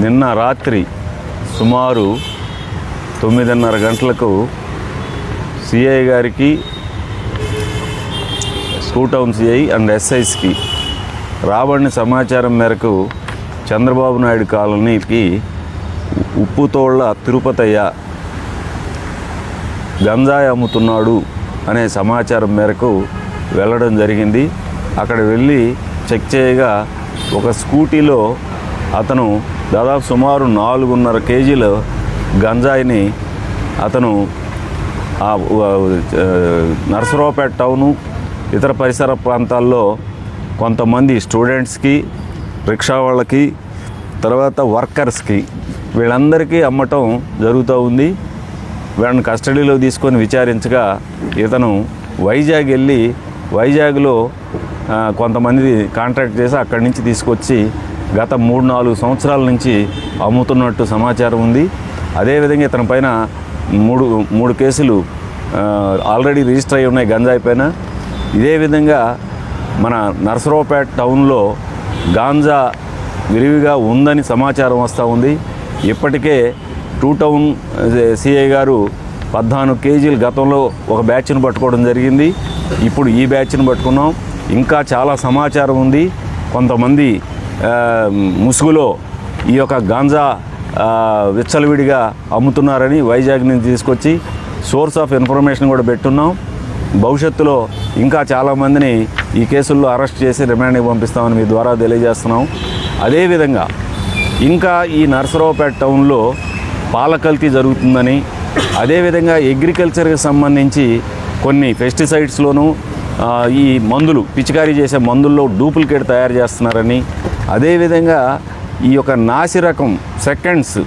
నిన్న రాత్రి సుమారు తొమ్మిదిన్నర గంటలకు సిఐ గారికి స్కూటౌన్ సిఐ అండ్ ఎస్ఐస్కి రాబడిన సమాచారం మేరకు చంద్రబాబు నాయుడు కాలనీకి ఉప్పుతోళ్ళ తిరుపతయ్య గంజాయి అమ్ముతున్నాడు అనే సమాచారం మేరకు వెళ్ళడం జరిగింది. అక్కడ వెళ్ళి చెక్ చేయగా ఒక స్కూటీలో అతను దాదాపు సుమారు నాలుగున్నర కేజీల గంజాయిని అతను నర్సరావుపేట టౌను ఇతర పరిసర ప్రాంతాల్లో కొంతమంది స్టూడెంట్స్కి రిక్షా వాళ్ళకి తర్వాత వర్కర్స్కి వీళ్ళందరికీ అమ్మటం జరుగుతూ ఉంది. వీళ్ళని కస్టడీలో తీసుకొని విచారించగా ఇతను వైజాగ్ వెళ్ళి వైజాగ్లో కొంతమంది కాంట్రాక్ట్ చేసి అక్కడి నుంచి తీసుకొచ్చి గత మూడు నాలుగు సంవత్సరాల నుంచి అమ్ముతున్నట్టు సమాచారం ఉంది. అదేవిధంగా ఇతని పైన మూడు మూడు కేసులు ఆల్రెడీ రిజిస్టర్ అయి ఉన్నాయి గంజాయి పైన. ఇదే విధంగా మన నర్సరావుపేట టౌన్లో గాంజా విరివిగా ఉందని సమాచారం వస్తూ ఉంది. ఇప్పటికే టూ టౌన్ సిఐ గారు పద్నాలుగు కేజీలు గతంలో ఒక బ్యాచ్ను పట్టుకోవడం జరిగింది. ఇప్పుడు ఈ బ్యాచ్ను పట్టుకున్నాం. ఇంకా చాలా సమాచారం ఉంది. కొంతమంది ముసుగులో ఈ యొక్క గాంజా విచ్చలవిడిగా అమ్ముతున్నారని వైజాగ్ నుంచి తీసుకొచ్చి సోర్స్ ఆఫ్ ఇన్ఫర్మేషన్ కూడా పెట్టున్నాం. భవిష్యత్తులో ఇంకా చాలామందిని ఈ కేసుల్లో అరెస్ట్ చేసి రిమాండ్కి పంపిస్తామని మీ ద్వారా తెలియజేస్తున్నాం. అదేవిధంగా ఇంకా ఈ నరసరావుపేట టౌన్లో పాల కల్తీ జరుగుతుందని అదేవిధంగా అగ్రికల్చర్కి సంబంధించి కొన్ని పెస్టిసైడ్స్లోనూ ఈ మందులు పిచికారీ చేసే మందుల్లో డూప్లికేట్ తయారు చేస్తున్నారని అదేవిధంగా ఈ యొక్క నాసి రకం సెకండ్స్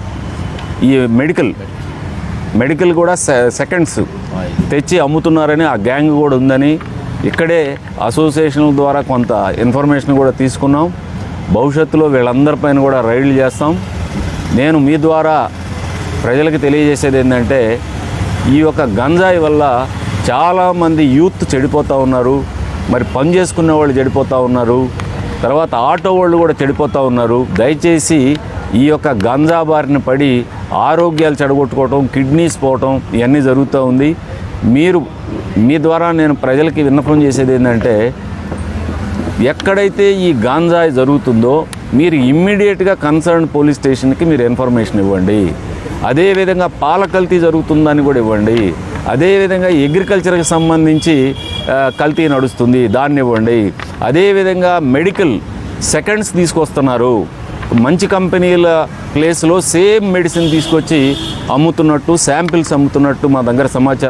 ఈ మెడికల్ మెడికల్ కూడా సె- సెకండ్స్ తెచ్చి అమ్ముతున్నారని ఆ గ్యాంగ్ కూడా ఉందని ఇక్కడే అసోసియేషన్ల ద్వారా కొంత ఇన్ఫర్మేషన్ కూడా తీసుకున్నాం. భవిష్యత్తులో వీళ్ళందరిపైన కూడా రైళ్ళు చేస్తాం. నేను మీ ద్వారా ప్రజలకు తెలియజేసేది ఏంటంటే ఈ యొక్క గంజాయి వల్ల చాలామంది యూత్ చెడిపోతూ ఉన్నారు. మరి పని చేసుకునే వాళ్ళు చెడిపోతూ ఉన్నారు. తర్వాత ఆటో వాళ్ళు కూడా చెడిపోతూ ఉన్నారు. దయచేసి ఈ యొక్క గంజా బారిన పడి ఆరోగ్యాలు చెడగొట్టుకోవటం కిడ్నీస్ పోవటం ఇవన్నీ జరుగుతూ ఉంది. మీరు మీ ద్వారా నేను ప్రజలకి విన్నపం చేసేది ఏంటంటే ఎక్కడైతే ఈ గాంజా జరుగుతుందో మీరు ఇమ్మీడియట్గా కన్సర్న్ పోలీస్ స్టేషన్కి మీరు ఇన్ఫర్మేషన్ ఇవ్వండి. అదేవిధంగా పాల కల్తీ జరుగుతుందని కూడా ఇవ్వండి. అదేవిధంగా అగ్రికల్చర్కి సంబంధించి కల్తీ నడుస్తుంది దాన్ని ఇవ్వండి. అదేవిధంగా మెడికల్ సెకండ్స్ తీసుకొస్తున్నారు. మంచి కంపెనీల ప్లేస్లో సేమ్ మెడిసిన్ తీసుకొచ్చి అమ్ముతున్నట్టు శాంపిల్స్ అమ్ముతున్నట్టు మా దగ్గర సమాచారం